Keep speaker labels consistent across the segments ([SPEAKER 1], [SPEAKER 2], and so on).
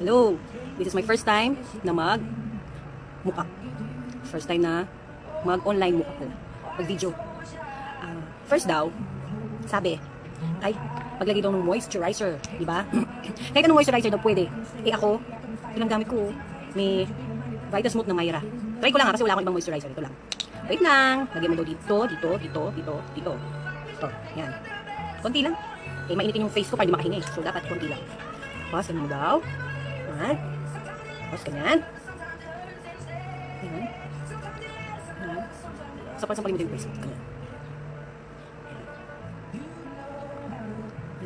[SPEAKER 1] Hello! This is my first time na mag muka. First time na mag-online muka pala. Mag-video. Ah, first daw, sabi, ay, paglagay daw ng moisturizer, di ba? Kahit anong moisturizer daw pwede. Eh ako, yun ang gamit ko. May Vita Smooth na Myra. Try ko lang ha, kasi wala akong ibang moisturizer. Ito lang. Wait lang. Lagyan mo daw dito, dito, dito, dito, dito. Ito, yan. Konti lang. Eh, mainitin yung face ko para di makahingi. So, dapat konti lang. Tapos, ganun daw. Yan. Tapos, ganyan. Yan. Yan. Sapal-sapalin mo din yung ko. Ganyan.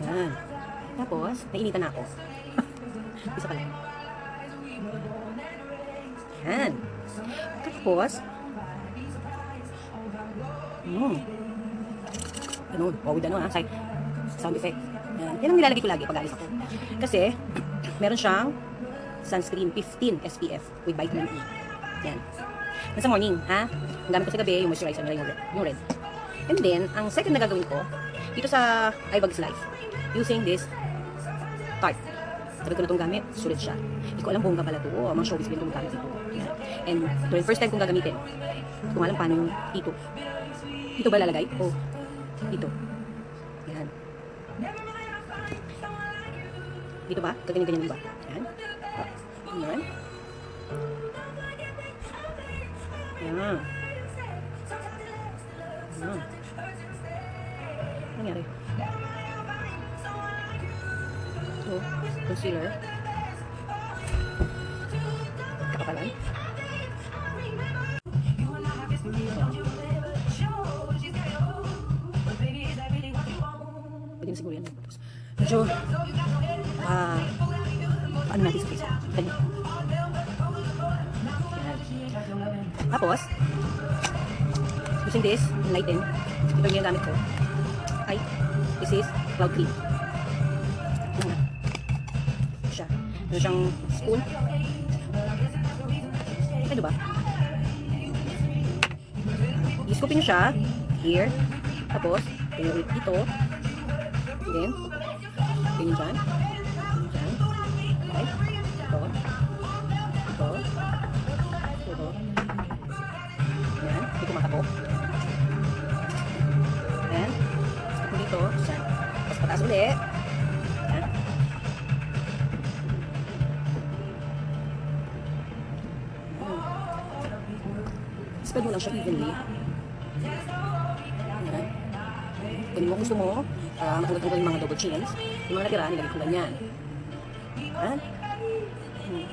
[SPEAKER 1] Yan. Tapos, nainitan na ako. Isa pa lang. Yan. Tapos, mm. Ganun. Wow, with ano ha, side sound effect. Yan. Yan ang nilalagay ko lagi pag alis ako. Kasi, meron siyang sunscreen 15 SPF with vitamin E. Yan. Nasa morning, ha? Ang gamit ko sa gabi, yung moisturizer nila yung red. And then, ang second na gagawin ko, dito sa iBugs Life, using this tart. Sabi ko na itong gamit, sulit siya. Hindi ko alam bongga pala ito. Oh, mga showbiz din itong gamit ito. And ito yung first time kong gagamitin. Hindi ko alam paano yung ito. Ito ba lalagay? Oh, ito. Yan. Dito ba? Ganyan-ganyan ba? Yan. Yan. Yan. Yan. Ano nangyari? Ito, concealer. Kakapalan. Pwede na siguro yan. Medyo, ah, paano natin sa face? Ganyan. Yan. Tapos, using this, enlighten. Ito yung gamit ko. Ay, this is cloud cream. Ito na. Siya. Meron siyang spoon. Ano ba? I-scoopin siya. Here. Tapos, ulit dito. Then, ganyan. Dyan. Okay. Ito. Ito. Ito. Yan. Hindi kumakapok. Yan. Scoop mo dito. Yan. Tapos pataas ulit. Yan. Spread mo lang siya evenly. Yan. Kung mo gusto mo, uh, matulad yung mga double chins, yung mga natira, nilagay ko ganyan. Yan. Hmm.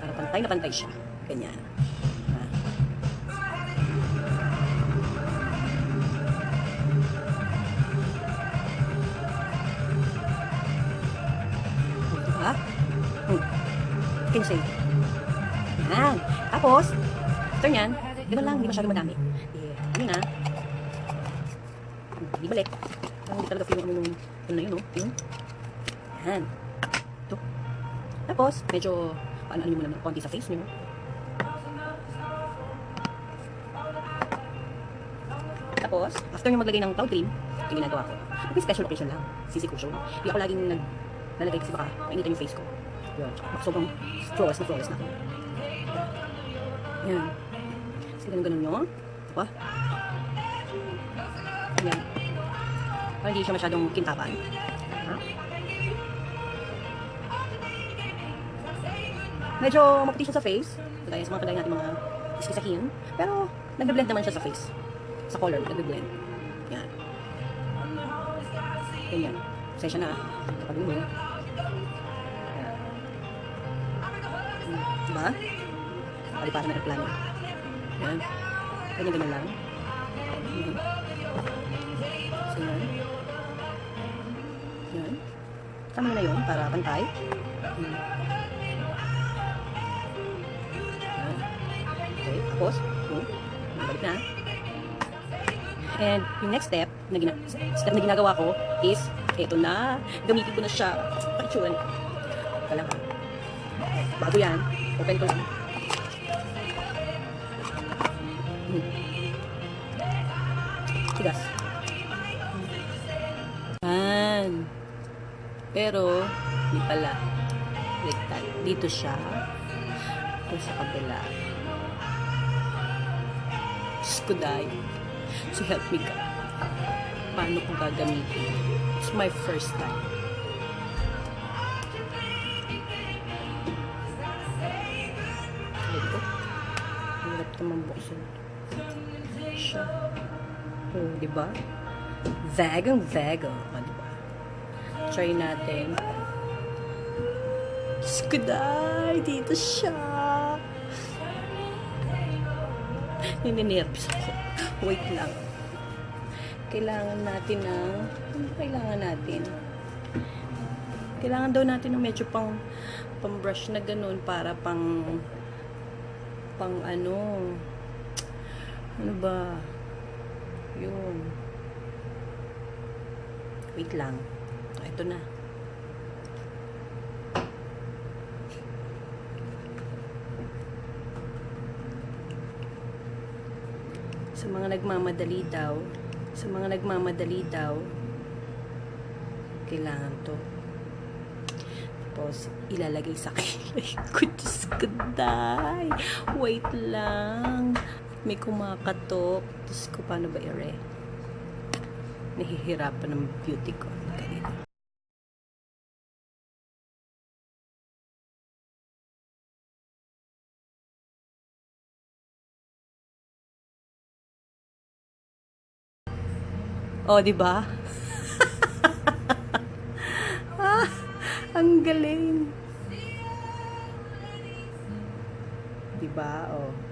[SPEAKER 1] Para pantay na pantay siya. Ganyan. Ah. Diba? Hmm. Can say. Yan. Tapos, after nyan, ganun lang, hindi masyadong madami. Ano na? Hindi balik. Parang hindi talaga feel yung, yung na yun, no? Yung, yan. Ito. Tapos, medyo, paano ano mo naman, konti sa face nyo. Tapos, after nyo maglagay ng cloud cream, yung ginagawa ko. May special occasion lang. Sisi cushion. Hindi ako laging nag nalagay kasi baka mainitan yung face ko. Yun. Sobrang flawless na flawless na ako. Yan. Kasi ganun ganun nyo. Ito pa. Yan. Para hindi siya masyadong kintapan. Ha? Medyo maputi siya sa face. Kagaya sa mga kagaya natin mga iskisahin. Pero nagbe-blend naman siya sa face. Sa color, nagbe-blend. Yan. Ganyan. Pasensya na. Kapag mo. Diba? Paliparan na aeroplano. Yan. Ganyan-ganyan lang. Mhm. So. Yan. Tama na yun para pantay. Hmm. Okay, tapos, hmm. balik na. And yung next step na, step na ginagawa ko is, eto na, gamitin ko na siya. Pakitsura niya. Ka. Bago yan, open ko lang. Hmm. Pero, hindi pala. Baliktad. Dito siya. Ito sa kabila. Diyos ko dahil. So help me God. Paano ko gagamitin? It's my first time. Ito. Hirap naman buksan. Siya. Oh, di ba? Vagang Try natin. Skuday! Dito siya! Nininervous ako. Wait lang. Kailangan natin ng... Ano kailangan natin? Kailangan daw natin ng medyo pang pang brush na ganun para pang pang ano ano ba yun wait lang ito na. Sa mga nagmamadali daw sa mga nagmamadali daw kailangan to. Tapos ilalagay sa kilay ko. Diyos ko day. Wait lang. May kumakatok. Diyos ko paano ba ire nahihirapan ng beauty ko Oh, di ba? ah, ang galing. Di ba? Oh.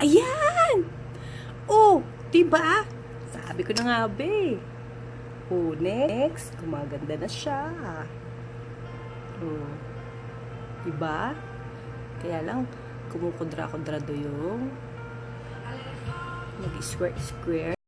[SPEAKER 1] Ayan! Oh, diba? Sabi ko na nga, be. Oh, next. Gumaganda na siya. Oh. Diba? Kaya lang, kumukudra-kudrado yung nag-square-square.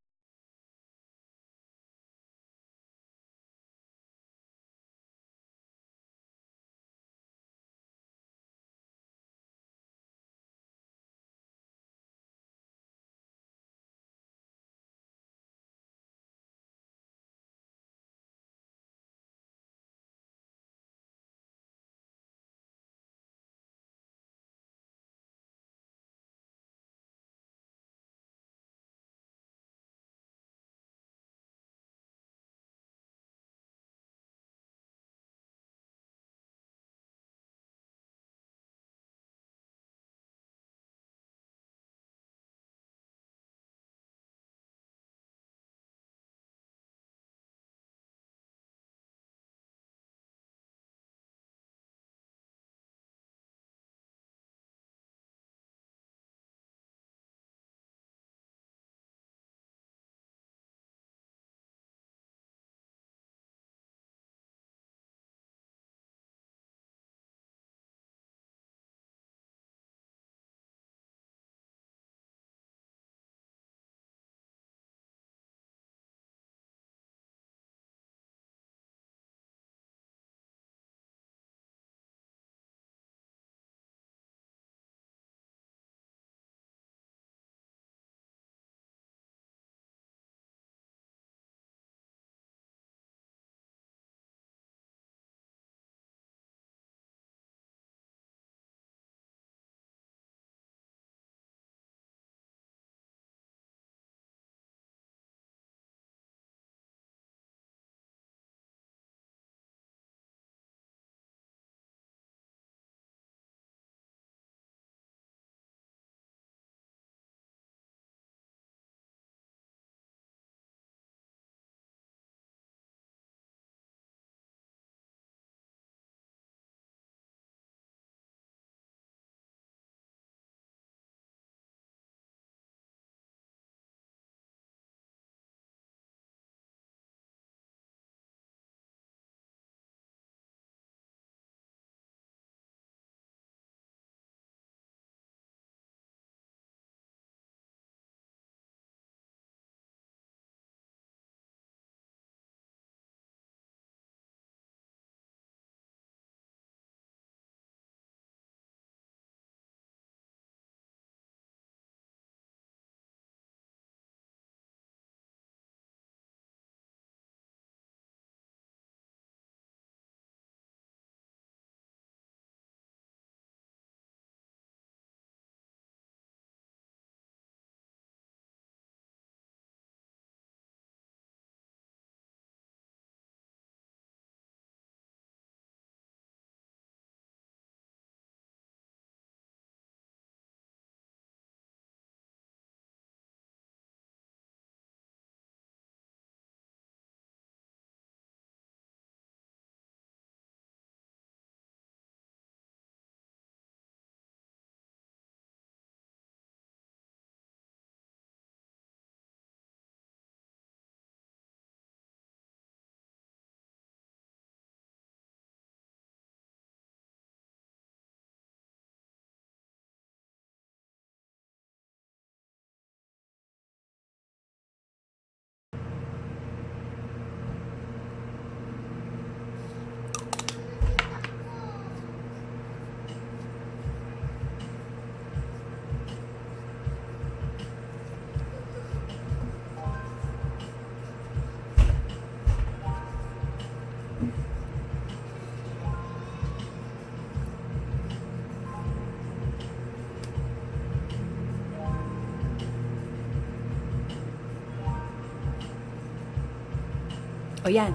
[SPEAKER 1] O yan.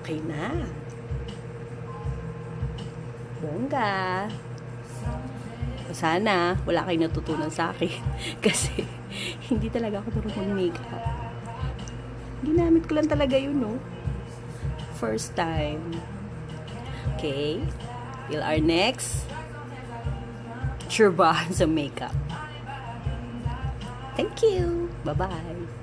[SPEAKER 1] Okay na. Bongga. O sana, wala kayong natutunan sa akin. Kasi, hindi talaga ako marunong makeup. Ginamit ko lang talaga yun, no? First time. Okay. Till our next churbahan sa makeup. Thank you! Bye-bye!